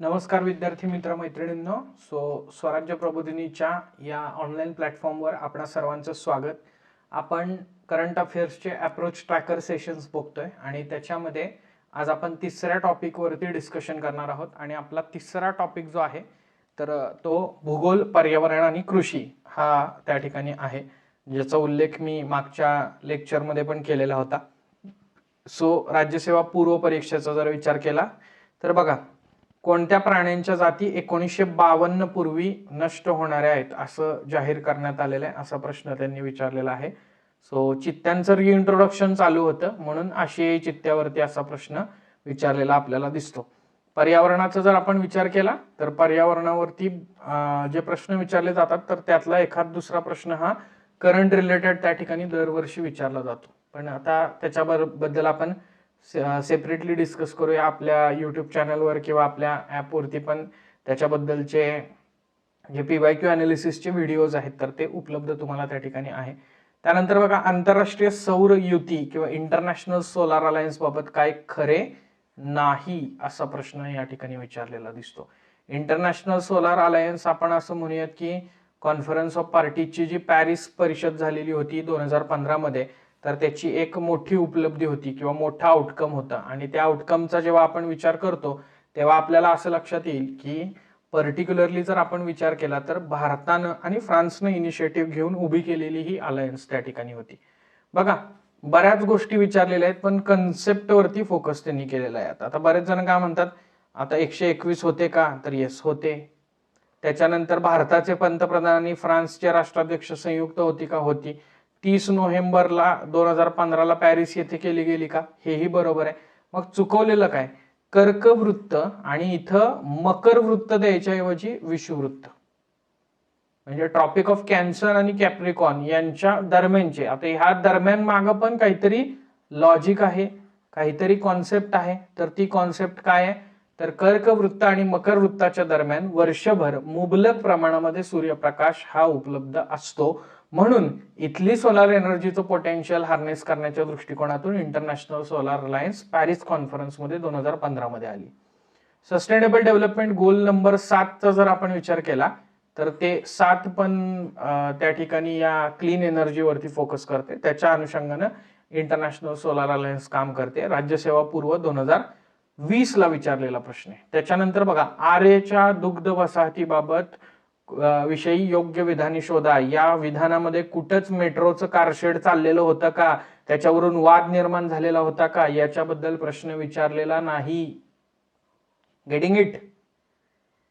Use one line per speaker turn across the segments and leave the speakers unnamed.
नमस्कार विद्यार्थी मित्र मैत्रिणींनो. सो स्वराज्य प्रबोधिनीच्या या ऑनलाईन प्लॅटफॉर्मवर आपणा सर्वांचं स्वागत. आपण करंट अफेअर्सचे अप्रोच ट्रॅकर सेशन्स बघतोय आणि त्याच्यामध्ये आज आपण तिसऱ्या टॉपिकवरती डिस्कशन करणार आहोत. आणि आपला तिसरा टॉपिक जो आहे तर तो भूगोल पर्यावरण आणि कृषी हा त्या ठिकाणी आहे ज्याचा उल्लेख मी मागच्या लेक्चरमध्ये पण केलेला होता. सो राज्यसेवा पूर्व परीक्षेचा जर विचार केला तर बघा कोणत्या प्राण्यांच्या जाती एकोणीसशे बावन्न पूर्वी नष्ट होणाऱ्या आहेत असं जाहीर करण्यात आलेलं आहे असा प्रश्न त्यांनी विचारलेला आहे. सो चित्त्यांचं रिइंट्रोडक्शन चालू होतं म्हणून आशियाई चित्त्यावरती असा प्रश्न विचारलेला आपल्याला दिसतो. पर्यावरणाचा जर आपण विचार केला तर पर्यावरणावरती जे प्रश्न विचारले जातात तर त्यातला एखाद दुसरा प्रश्न हा करंट रिलेटेड त्या ठिकाणी दरवर्षी विचारला जातो. पण आता त्याच्याबद्दल आपण सेपरेटली डिस्कस करूया आपल्या यूट्यूब चॅनलवर किंवा आपल्या ॲपवरती पण. त्याच्याबद्दलचे जे पी वाय क्यू अनालिसिसचे व्हिडिओज आहेत तर ते उपलब्ध तुम्हाला त्या ठिकाणी आहे. त्यानंतर बघा आंतरराष्ट्रीय सौर युती किंवा इंटरनॅशनल सोलार अलायन्स बाबत काय खरे नाही असा प्रश्न या ठिकाणी विचारलेला दिसतो. इंटरनॅशनल सोलार अलायन्स आपण असं म्हणूयात की कॉन्फरन्स ऑफ पार्टीची जी पॅरिस परिषद झालेली होती दोन हजार पंधरामध्ये तर त्याची एक मोठी उपलब्धी होती किंवा मोठा आउटकम होता. आणि त्या आउटकमचा जेव्हा आपण विचार करतो तेव्हा आपल्याला असं लक्षात येईल की पर्टिक्युलरली जर आपण विचार केला तर भारतानं आणि फ्रान्सनं इनिशिएटिव्ह घेऊन उभी केलेली ही अलायन्स त्या ठिकाणी होती. बघा बऱ्याच गोष्टी विचारलेल्या आहेत पण कन्सेप्टवरती फोकस त्यांनी केलेला आहे आता. आता बरेच जण काय म्हणतात आता एकशे एकवीस होते का? तर येस होते. त्याच्यानंतर भारताचे पंतप्रधान आणि फ्रान्सचे राष्ट्राध्यक्ष संयुक्त होती का? होती. तीस नोव्हेंबरला दोन हजार पंधराला पॅरिस येथे केली गेली का? हेही बरोबर आहे. मग चुकवलेलं काय? कर्कवृत्त आणि इथं मकर वृत्त द्यायच्या ऐवजी विषुवृत्त म्हणजे ट्रॉपिक ऑफ कॅन्सर आणि कॅप्रिकॉन यांच्या दरम्यानचे. आता ह्या दरम्यान मागं पण काहीतरी लॉजिक आहे काहीतरी कॉन्सेप्ट आहे. तर ती कॉन्सेप्ट काय आहे? तर कर्क वृत्त आणि मकर वृत्ताच्या दरम्यान वर्षभर मुबलक प्रमाणामध्ये सूर्यप्रकाश हा उपलब्ध असतो. म्हणून इथली सोलार एनर्जीचं पोटेन्शियल हार्नेस करण्याच्या दृष्टिकोनातून इंटरनॅशनल सोलार अलायन्स पॅरिस कॉन्फरन्समध्ये दोन हजार पंधरामध्ये आली. सस्टेनेबल डेव्हलपमेंट गोल नंबर सातचा जर आपण विचार केला तर ते सात पण त्या ठिकाणी या क्लीन एनर्जीवरती फोकस करते. त्याच्या अनुषंगानं इंटरनॅशनल सोलार अलायन्स काम करते. राज्यसेवा पूर्व दोन हजार वीस ला विचारलेला प्रश्न आहे. त्याच्यानंतर बघा आरेच्या दुग्ध वसाहतीबाबत विषयी योग्य विधाने शोधा. या विधानामध्ये कुठंच मेट्रोचं कारशेड चाललेलं होतं का? त्याच्यावरून वाद निर्माण झालेला होता का? याच्याबद्दल प्रश्न विचारलेला नाही. गेटिंग इट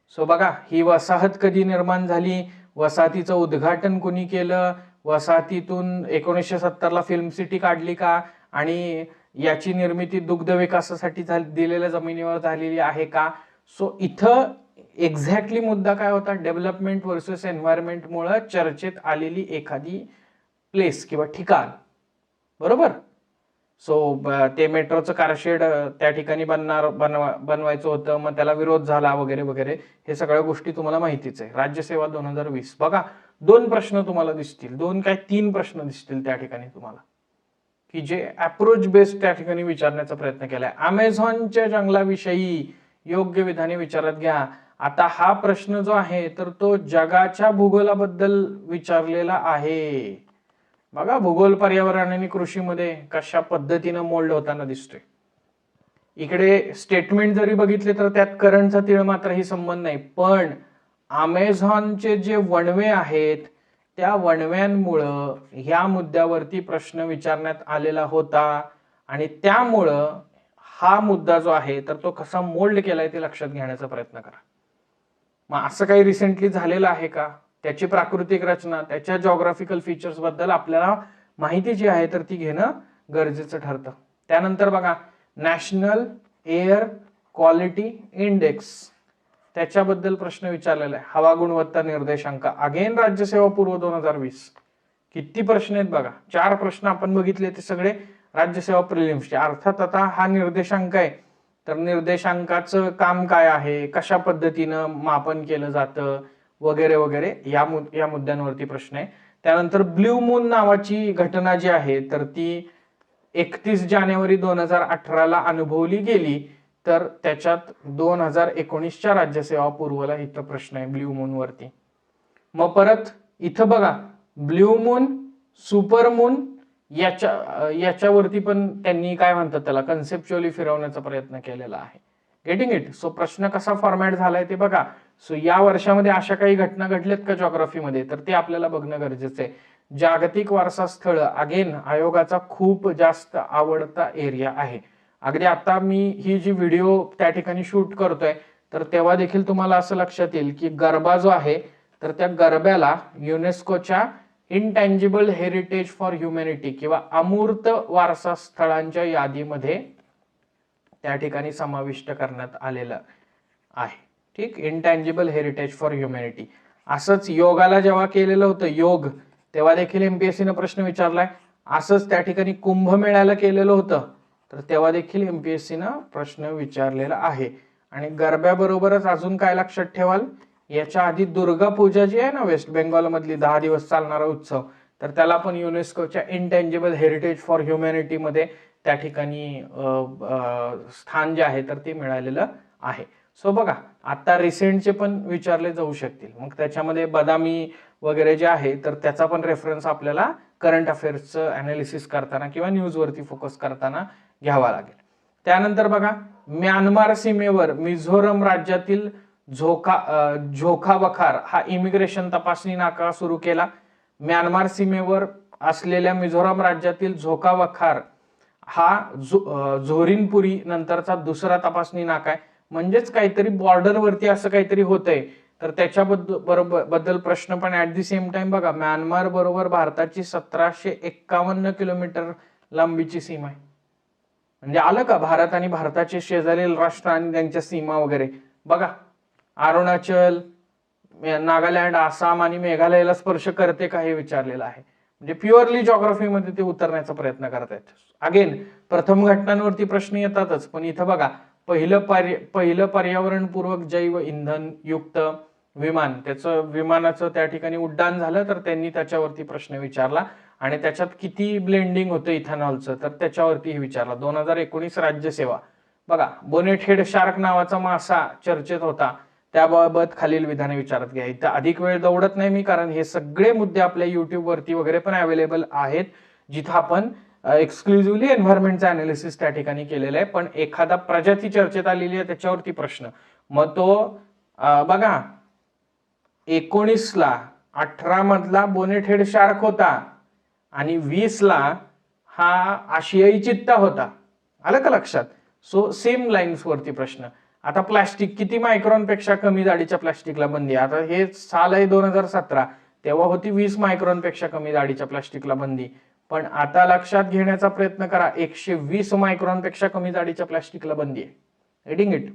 सो बघा ही वसाहत कधी निर्माण झाली? वसाहतीचं उद्घाटन कुणी केलं? वसाहतीतून एकोणीसशे सत्तरला फिल्म सिटी काढली का? आणि याची निर्मिती दुग्ध विकासासाठी दिलेल्या जमिनीवर झालेली आहे का? सो इथं एक्झॅक्टली मुद्दा काय होता? डेव्हलपमेंट वर्सेस एन्व्हायरमेंटमुळं चर्चेत आलेली एखादी प्लेस किंवा ठिकाण. बरोबर? सो ते मेट्रोचं कारशेड त्या ठिकाणी बनणार बनवा बनवायचं होतं मग त्याला विरोध झाला वगैरे वगैरे हे सगळ्या गोष्टी तुम्हाला माहितीच आहे. राज्यसेवा दोन हजार वीस. बघा दोन प्रश्न तुम्हाला दिसतील. दोन काय तीन प्रश्न दिसतील त्या ठिकाणी तुम्हाला. की जे अप्रोच बेस्ड त्या ठिकाणी विचारण्याचा प्रयत्न केलाय. अमेझॉनच्या जंगलाविषयी योग्य विधाने विचारात घ्या. आता हा प्रश्न जो आहे तर तो जगाच्या भूगोलाबद्दल विचारलेला आहे. बघा भूगोल पर्यावरण आणि कृषीमध्ये कशा पद्धतीनं मोल्ड होताना दिसतोय. इकडे स्टेटमेंट जरी बघितले तर त्यात करंटचा तीळ मात्रही संबंध नाही. पण अमेझॉनचे जे वणवे आहेत त्या वणव्यांमुळं ह्या मुद्द्यावरती प्रश्न विचारण्यात आलेला होता. आणि त्यामुळं हा मुद्दा जो आहे तर तो कसा मोल्ड केलाय ते लक्षात घेण्याचा प्रयत्न करा. मग असं काही रिसेंटली झालेलं आहे का? त्याची प्राकृतिक रचना त्याच्या जॉग्राफिकल फीचर्सबद्दल आपल्याला माहिती जी आहे तर ती घेणं गरजेचं ठरतं. त्यानंतर बघा नॅशनल एअर क्वालिटी इंडेक्स त्याच्याबद्दल प्रश्न विचारलेला आहे. हवा गुणवत्ता निर्देशांक. अगेन राज्यसेवा पूर्व दोन हजार वीस. किती प्रश्न आहेत बघा? चार प्रश्न आपण बघितले ते सगळे राज्यसेवा प्रिलिम्सचे अर्थात आता हा निर्देशांक आहे. तर निर्देशांकाचं काम काय आहे? कशा पद्धतीनं मापन केलं जातं? वगैरे वगैरे या मुद या मुद्द्यांवरती प्रश्न आहे. त्यानंतर ब्ल्यू मून नावाची घटना जी आहे तर ती एकतीस जानेवारी दोन हजार अठराला अनुभवली गेली तर त्याच्यात दोन हजार एकोणीसच्या राज्यसेवा पूर्वला इथं प्रश्न आहे ब्ल्यू मून वरती. मग परत इथं बघा ब्ल्यू मून सुपर मून याच्या याच्यावरती पण त्यांनी काय म्हणतात त्याला कन्सेप्च्युअली फिरवण्याचा प्रयत्न केलेला आहे. गेटिंग इट सो प्रश्न कसा फॉर्मॅट झालाय ते बघा. सो या वर्षामध्ये अशा काही घटना घडल्यात का जॉग्राफीमध्ये तर ते आपल्याला बघणं गरजेचं आहे. जागतिक वारसा स्थळ अगेन आयोगाचा खूप जास्त आवडता एरिया आहे. अगदी आता मी ही जी व्हिडिओ त्या ठिकाणी शूट करतोय तर तेव्हा देखील तुम्हाला असं लक्षात येईल की गरबा जो आहे तर त्या गरब्याला युनेस्कोच्या इनटँजिबल हेरिटेज फॉर ह्युमॅनिटी किंवा अमूर्त वारसा स्थळांच्या यादीमध्ये त्या ठिकाणी समाविष्ट करण्यात आलेलं आहे. ठीक? इनटँजिबल हेरिटेज फॉर ह्युमॅनिटी असंच योगाला जेव्हा केलेलं होतं योग तेव्हा देखील एमपीएससीनं प्रश्न विचारलाय. असंच त्या ठिकाणी कुंभमेळ्याला केलेलं होतं तर तेव्हा देखील एमपीएससीनं प्रश्न विचारलेला आहे. आणि गरब्याबरोबरच अजून काय लक्षात ठेवाल? याच्या आधी दुर्गा पूजा जी आहे ना वेस्ट बेंगॉल मधली दहा दिवस चालणारा उत्सव तर त्याला पण युनेस्कोच्या इनटेंजिबल हेरिटेज फॉर ह्युमॅनिटी मध्ये त्या ठिकाणी स्थान जे आहे तर ते मिळालेलं आहे. सो बघा आता रिसेंटचे पण विचारले जाऊ शकतील. मग त्याच्यामध्ये बदामी वगैरे जे आहे तर त्याचा पण रेफरन्स आपल्याला करंट अफेअर्सचं अनालिसिस करताना किंवा न्यूजवरती फोकस करताना घ्यावा लागेल. त्यानंतर बघा म्यानमार सीमेवर मिझोरम राज्यातील झोका झोखा वखार हा इमिग्रेशन तपासणी नाका सुरू केला. म्यानमार सीमेवर असलेल्या मिझोराम राज्यातील झोका वखार हा झो झोरिनपुरी नंतरचा दुसरा तपासणी नाका आहे. म्हणजेच काहीतरी बॉर्डरवरती असं काहीतरी होतंय. तर त्याच्याबद्दल बरोबर बद्दल प्रश्न पण ऍट दी सेम टाइम बघा म्यानमार बरोबर भारताची सतराशे एक्कावन्न किलोमीटर लांबीची सीमा आहे. म्हणजे आलं का भारत आणि भारताचे शेजारील राष्ट्र आणि त्यांच्या सीमा वगैरे? बघा. अरुणाचल नागालँड आसाम आणि मेघालयाला स्पर्श करते का हे विचारलेलं आहे. म्हणजे प्युअरली जॉग्राफीमध्ये ते उतरण्याचा प्रयत्न करत आहेत अगेन प्रथम घटनांवरती प्रश्न येतातच. पण इथं बघा पहिलं पर्य पहिलं पर्यावरणपूर्वक जैव इंधन युक्त विमान त्याचं विमानाचं त्या ठिकाणी उड्डाण झालं तर त्यांनी त्याच्यावरती प्रश्न विचारला. आणि त्याच्यात किती ब्लेंडिंग होतं इथेनॉलचं तर त्याच्यावरती विचारला. दोन हजार एकोणीस राज्यसेवा. बघा बोनेट हेड शार्क नावाचा मासा चर्चेत होता. त्याबाबत खालील विधाने विचारात घ्या. इथं अधिक वेळ दौडत नाही मी कारण हे सगळे मुद्दे आपल्या युट्यूबवरती वगैरे पण अवेलेबल आहेत जिथं आपण एक्सक्लुझिव्हली एन्व्हायरमेंटचा अनालिसिस त्या ठिकाणी केलेलं आहे. पण एखादा प्रजाती चर्चेत आलेली आहे त्याच्यावरती प्रश्न. मग तो बघा. एकोणीसला अठरा मधला बोनेट शार्क होता आणि वीस ला हा आशियाई चित्ता होता. आलं का लक्षात? सो सेम लाईन्सवरती प्रश्न. आता प्लास्टिक किती मायक्रॉनपेक्षा कमी जाडीच्या प्लास्टिकला बंदी आहे? आता हे साल आहे दोन हजार सतरा तेव्हा होती वीस मायक्रॉनपेक्षा कमी जाडीच्या प्लास्टिकला बंदी. पण आता लक्षात घेण्याचा प्रयत्न करा एकशे वीस मायक्रॉनपेक्षा कमी जाडीच्या प्लास्टिकला बंदी आहे. रेडिंग इट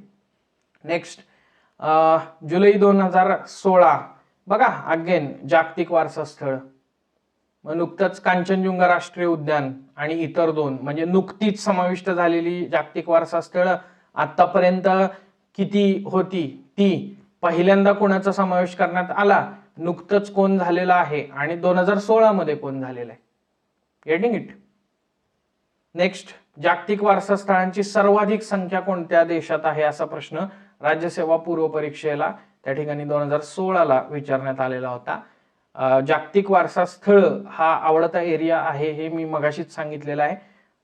नेक्स्ट जुलै दोन हजार सोळा. बघा अगेन जागतिक वारसा स्थळ मग नुकतंच कांचनजुंगा राष्ट्रीय उद्यान आणि इतर दोन म्हणजे नुकतीच समाविष्ट झालेली जागतिक वारसा स्थळ आतापर्यंत किती होती? ती पहिल्यांदा कोणाचा समावेश करण्यात आला? नुकतंच कोण झालेला आहे? आणि दोन हजार सोळा मध्ये कोण झालेलं आहे? गेटिंग इट नेक्स्ट जागतिक वारसा स्थळांची सर्वाधिक संख्या कोणत्या देशात आहे असा प्रश्न राज्यसेवा पूर्व परीक्षेला त्या ठिकाणी दोन हजार सोळाला विचारण्यात आलेला होता. जागतिक वारसा स्थळ हा आवडता एरिया आहे हे मी मगाशीच सांगितलेलं आहे.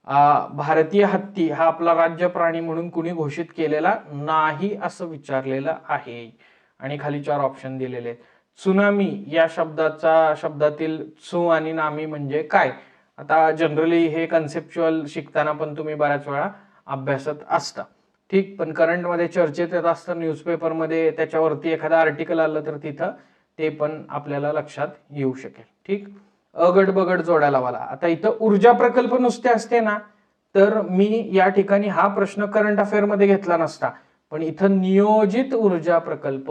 भारतीय हत्ती हा आपला राज्य प्राणी म्हणून कुणी घोषित केलेला नाही असं विचारलेलं आहे. आणि खाली चार ऑप्शन दिलेले आहेत. सुनामी या शब्दाचा शब्दातील सु आणि नामी म्हणजे काय? आता जनरली हे कन्सेप्च्युअल शिकताना पण तुम्ही बऱ्याच वेळा अभ्यासत असता. ठीक पण करंटमध्ये चर्चेत येत असतं न्यूजपेपरमध्ये त्याच्यावरती एखादा आर्टिकल आलं तर तिथं ते पण आपल्याला लक्षात येऊ शकेल. ठीक? अगड बगड जोडायला वाला आता इथं ऊर्जा प्रकल्प नुसते असते ना तर मी या ठिकाणी हा प्रश्न करंट अफेअरमध्ये घेतला नसता. पण इथं नियोजित ऊर्जा प्रकल्प.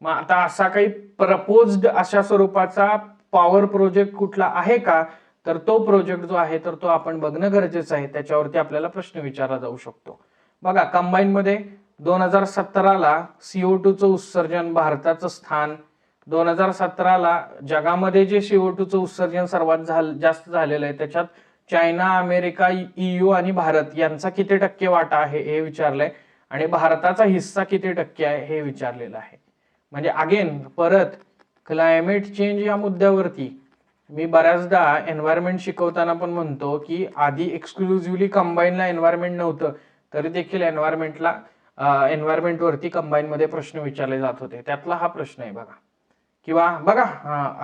मग आता असा काही प्रपोज्ड अशा स्वरूपाचा पॉवर प्रोजेक्ट कुठला आहे का? तर तो प्रोजेक्ट जो आहे तर तो आपण बघणं गरजेचं आहे. त्याच्यावरती आपल्याला प्रश्न विचारला जाऊ शकतो. बघा कंबाईन मध्ये दोन हजार सतराला सीओ टूचं उत्सर्जन भारताचं स्थान दोन हजार सतराला जगामध्ये जे सीओ टूचं उत्सर्जन सर्वात झालं जास्त झालेलं आहे त्याच्यात चायना अमेरिका ईयू आणि भारत यांचा किती टक्के वाटा आहे हे विचारलंय. आणि भारताचा हिस्सा किती टक्के आहे हे विचारलेलं आहे. म्हणजे अगेन परत क्लायमेट चेंज या मुद्द्यावरती मी बऱ्याचदा एन्व्हायरमेंट शिकवताना पण म्हणतो की आधी एक्सक्लुझिव्हली कंबाईनला एन्व्हायरमेंट नव्हतं तरी देखील एन्व्हायरमेंटला एन्व्हायरमेंटवरती कंबाईनमध्ये प्रश्न विचारले जात होते. त्यातला हा प्रश्न आहे बघा. किंवा बघा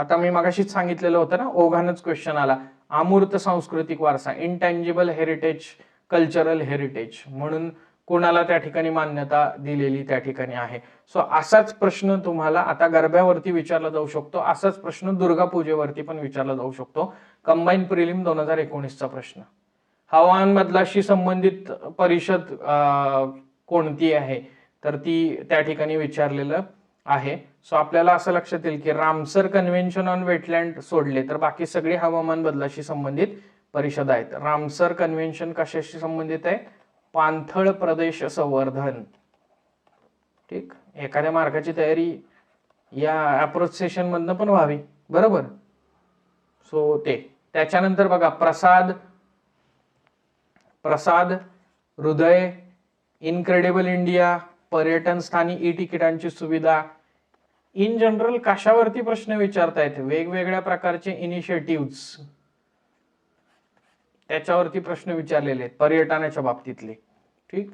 आता मी मगाशीच सांगितलेलं होतं ना ओघानच क्वेश्चन आला. अमूर्त सांस्कृतिक वारसा इंटँजिबल हेरिटेज कल्चरल हेरिटेज म्हणून कोणाला त्या ठिकाणी मान्यता दिलेली त्या ठिकाणी आहे. सो असाच प्रश्न तुम्हाला आता गरब्यावरती विचारला जाऊ शकतो असाच प्रश्न दुर्गा पूजेवरती पण विचारला जाऊ शकतो. कंबाईन प्रिलिम दोन हजार एकोणीसचा प्रश्न. हवामान बदलाशी संबंधित परिषद कोणती आहे? तर ती त्या ठिकाणी विचारलेलं आहे. सो आपल्याला असं लक्षात येईल की रामसर कन्व्हेन्शन ऑन वेटलँड सोडले तर बाकी सगळे हवामान बदलाशी संबंधित परिषद आहेत. रामसर कन्व्हेन्शन कशाशी संबंधित आहे? पाणथळ प्रदेश संवर्धन. ठीक? एखाद्या मार्गाची तयारी या अप्रोच सेशन मधनं पण व्हावी. बरोबर? सो ते. त्याच्यानंतर बघा प्रसाद प्रसाद हृदय इनक्रेडिबल इंडिया पर्यटन स्थानी ई तिकिटांची सुविधा. इन जनरल कशावरती प्रश्न विचारतायत? वेगवेगळ्या प्रकारचे इनिशिएटिव्ह त्याच्यावरती प्रश्न विचारलेले आहेत पर्यटनाच्या बाबतीतले. ठीक?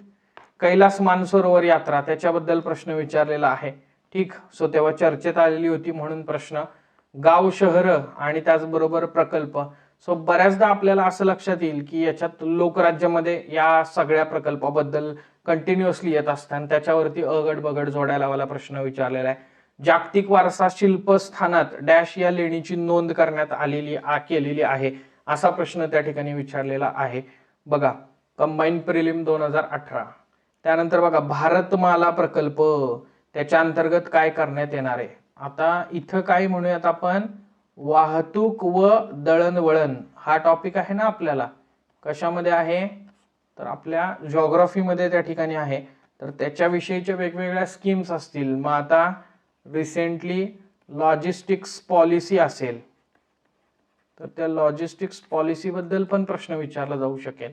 कैलास मानसरोवर यात्रा त्याच्याबद्दल प्रश्न विचारलेला आहे. ठीक? सो तेव्हा चर्चेत आलेली होती म्हणून प्रश्न. गाव शहर आणि त्याचबरोबर प्रकल्प. सो बऱ्याचदा आपल्याला असं लक्षात येईल की याच्यात लोकराज्यामध्ये या सगळ्या प्रकल्पाबद्दल कंटिन्युअसली येत असतात त्याच्यावरती अगड बगड जोडायला मला प्रश्न विचारलेला आहे. जागतिक वारसा शिल्पस्थानात डॅश या लेणीची नोंद करण्यात आलेली आ- केलेली आहे असा प्रश्न त्या ठिकाणी विचारलेला आहे. बघा कंबाईन प्रिलिम दोन हजार अठरा. त्यानंतर बघा भारतमाला प्रकल्प. त्याच्या अंतर्गत काय करण्यात येणार आहे? आता इथं काय म्हणूयात आपण? वाहतूक व दळणवळण हा टॉपिक आहे ना आपल्याला. कशामध्ये आहे? तर आपल्या जॉग्रॉफीमध्ये त्या ठिकाणी आहे. तर त्याच्याविषयीच्या वेगवेगळ्या स्कीम्स असतील. मग आता रिसेंटली लॉजिस्टिक्स पॉलिसी असेल. तर त्या लॉजिस्टिक्स पॉलिसीबद्दल पण प्रश्न विचारला जाऊ शकेल.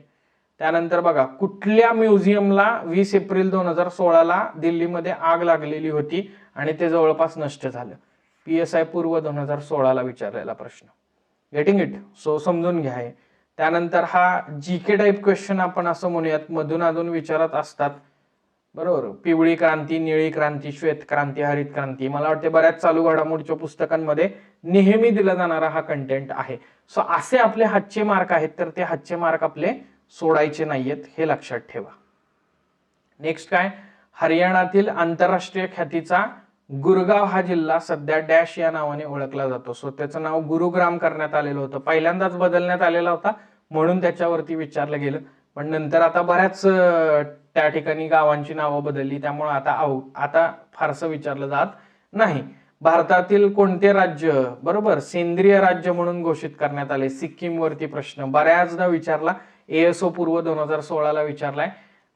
त्यानंतर बघा कुठल्या म्युझियमला वीस एप्रिल दोन हजार सोळाला दिल्लीमध्ये आग लागलेली होती आणि ते जवळपास नष्ट झालं? पी एस आय पूर्व दोन हजार सोळाला विचारलेला प्रश्न. गेटिंग इट सो समजून घ्या हे. त्यानंतर हा जी के टाईप क्वेश्चन आपण असं म्हणूयात मधून अधून विचारत असतात. बरोबर? पिवळी क्रांती निळी क्रांती श्वेत क्रांती हरित क्रांती. मला वाटते बऱ्याच चालू घडामोडीच्या पुस्तकांमध्ये नेहमी दिला जाणारा हा कंटेंट आहे. सो असे आपले हातचे मार्क आहेत तर ते हातचे मार्क आपले सोडायचे नाहीयेत हे लक्षात ठेवा. नेक्स्ट काय? हरियाणातील आंतरराष्ट्रीय ख्यातीचा गुरगाव हा जिल्हा सध्या डॅश या नावाने ओळखला जातो. सो त्याचं नाव गुरुग्राम करण्यात आलेलं होतं. पहिल्यांदाच बदलण्यात आलेला होता म्हणून त्याच्यावरती विचारलं गेलं. पण नंतर आता बऱ्याच त्या ठिकाणी गावांची नावं बदलली. त्यामुळे आता आव आता फारसं विचारलं जात नाही. भारतातील कोणते राज्य बरोबर सेंद्रिय राज्य म्हणून घोषित करण्यात आले? सिक्कीमवरती प्रश्न. बऱ्याचदा विचारला. एएसओ पूर्व दोन हजार सोळाला विचारलाय.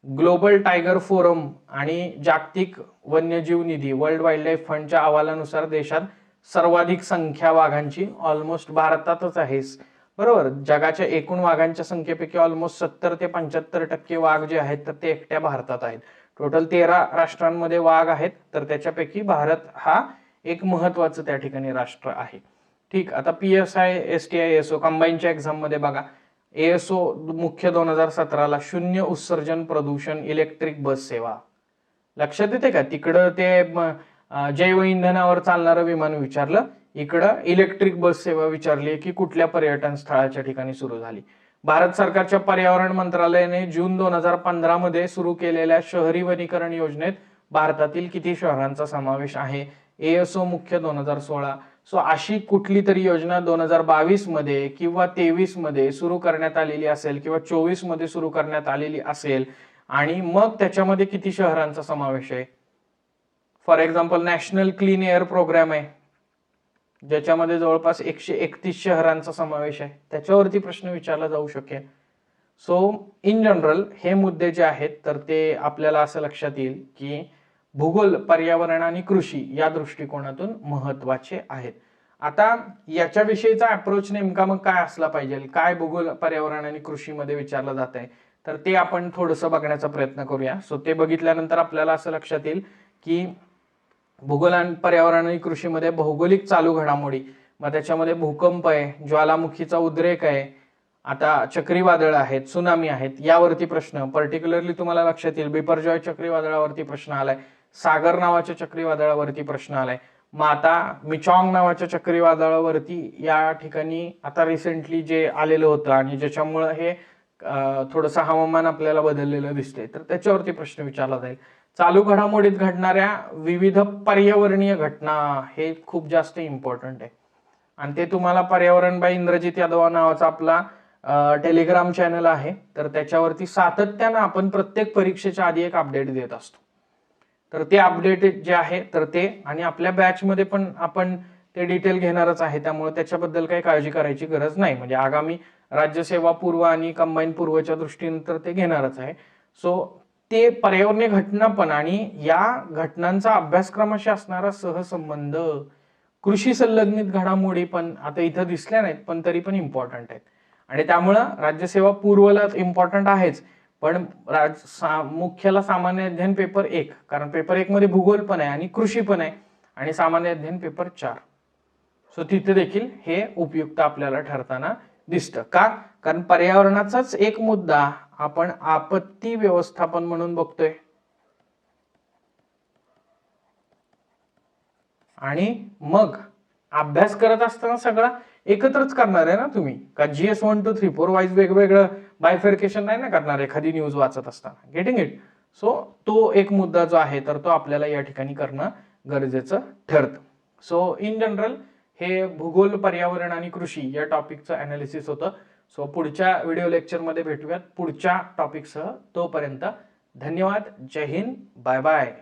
ग्लोबल टायगर फोरम आणि जागतिक वन्यजीव निधी वर्ल्ड वाईल्ड लाईफ फंडच्या अहवालानुसार देशात सर्वाधिक संख्या वाघांची ऑलमोस्ट भारतातच आहे बरोबर? जगाच्या एकूण वाघांच्या संख्येपैकी ऑलमोस्ट सत्तर ते पंच्याहत्तर टक्के वाघ जे आहेत तर ते एकट्या भारतात आहेत. टोटल तेरा राष्ट्रांमध्ये वाघ आहेत तर त्याच्यापैकी भारत हा एक महत्वाचं त्या ठिकाणी राष्ट्र आहे. ठीक आता P S I S T I S O कंबाईनच्या एक्झाममध्ये बघा. एएसओ मुख्य दोन हजार सतराला शून्य उत्सर्जन प्रदूषण इलेक्ट्रिक बस सेवा. लक्षात येते का? तिकडं ते जैव इंधनावर चालणारं विमान विचारलं. इकडं इलेक्ट्रिक बस सेवा विचारली की कुठल्या पर्यटन स्थळाच्या ठिकाणी सुरू झाली? भारत सरकारच्या पर्यावरण मंत्रालयाने जून दोन हजार पंधरा मध्ये सुरू केलेल्या शहरी वनीकरण योजनेत भारतातील किती शहरांचा समावेश आहे? एएसओ मुख्य दोन हजार सोळा सो अशी कुठली तरी योजना दोन हजार बावीसमध्ये किंवा तेवीसमध्ये सुरू करण्यात आलेली असेल किंवा चोवीसमध्ये सुरू करण्यात आलेली असेल आणि मग त्याच्यामध्ये किती शहरांचा समावेश आहे? For example national clean air programme आहे. ज्याच्यामध्ये जवळपास एकशे एकतीस शहरांचा समावेश आहे. त्याच्यावरती प्रश्न विचारला जाऊ शकेल. सो इन जनरल हे मुद्दे जे आहेत तर ते आपल्याला असं लक्षात येईल की भूगोल पर्यावरण आणि कृषी या दृष्टिकोनातून महत्त्वाचे आहेत. आता याच्याविषयीचा अप्रोच नेमका मग काय असला पाहिजे? काय भूगोल पर्यावरण आणि कृषीमध्ये विचारलं जात आहे? तर ते आपण थोडंसं बघण्याचा प्रयत्न करूया. सो ते बघितल्यानंतर आपल्याला असं लक्षात येईल की भूगोल आणि पर्यावरण आणि कृषीमध्ये भौगोलिक चालू घडामोडी मग त्याच्यामध्ये भूकंप आहे ज्वालामुखीचा उद्रेक आहे आता चक्रीवादळ आहेत सुनामी आहेत यावरती प्रश्न. पर्टिक्युलरली तुम्हाला लक्षात येईल बिपरजॉय चक्रीवादळावरती प्रश्न आलाय. सागर नावाच्या चक्रीवादळावरती प्रश्न आलाय. मग आता मिचॉंग नावाच्या चक्रीवादळावरती या ठिकाणी आता रिसेंटली जे आलेलं होतं आणि ज्याच्यामुळं हे थोडस थोडंसं हवामान आपल्याला बदललेलं दिसतंय. तर त्याच्यावरती प्रश्न विचारला जाईल. चालू घडामोडीत घडणाऱ्या विविध पर्यावरणीय घटना हे खूप जास्त इम्पॉर्टंट आहे. आणि ते तुम्हाला पर्यावरण बाय इंद्रजित यादव नावाचा आपला टेलिग्राम चॅनल आहे. तर त्याच्यावरती सातत्यानं आपण प्रत्येक परीक्षेच्या आधी एक अपडेट देत असतो. तर ते अपडेट जे आहे तर ते आणि आपल्या बॅचमध्ये पण आपण ते डिटेल घेणारच आहे. त्यामुळे त्याच्याबद्दल काही काळजी करायची गरज नाही. म्हणजे आगामी राज्यसेवा पूर्व आणि कंबाईन पूर्वच्या दृष्टीने तर ते घेणारच आहे. सो ते पर्यावरणीय घटना पण आणि या घटनांचा अभ्यासक्रमाशी असणारा सहसंबंध कृषी संलग्नित घडामोडी पण आता इथं दिसल्या नाहीत पण तरी पण इम्पॉर्टंट आहेत. आणि त्यामुळं राज्यसेवा पूर्वला इम्पॉर्टंट आहेच. पण राज सा मुख्याला सामान्य अध्ययन पेपर एक कारण पेपर एक मध्ये भूगोल पण आहे आणि कृषी पण आहे आणि सामान्य अध्ययन पेपर चार. सो तिथे देखील हे उपयुक्त आपल्याला ठरताना दिसतं. का? कारण पर्यावरणाचाच एक मुद्दा आपण आपत्ती व्यवस्थापन म्हणून बघतोय. आणि मग अभ्यास करत असताना सगळा एकत्रच करणार आहे ना तुम्ही? का GS one two three four wise वेगवेगळं बायफेरकेशन नाही ना करणार एखादी न्यूज वाचत असताना. गेटिंग इट सो तो एक मुद्दा जो आहे तर तो आपल्याला या ठिकाणी करणं गरजेचं ठरतं. सो इन जनरल हे भूगोल पर्यावरण आणि कृषी या टॉपिकचं अनालिसिस होतं. सो पुढच्या व्हिडिओ लेक्चरमध्ये भेटूयात. पुढच्या टॉपिकसह तोपर्यंत धन्यवाद. जय हिंद. Bye bye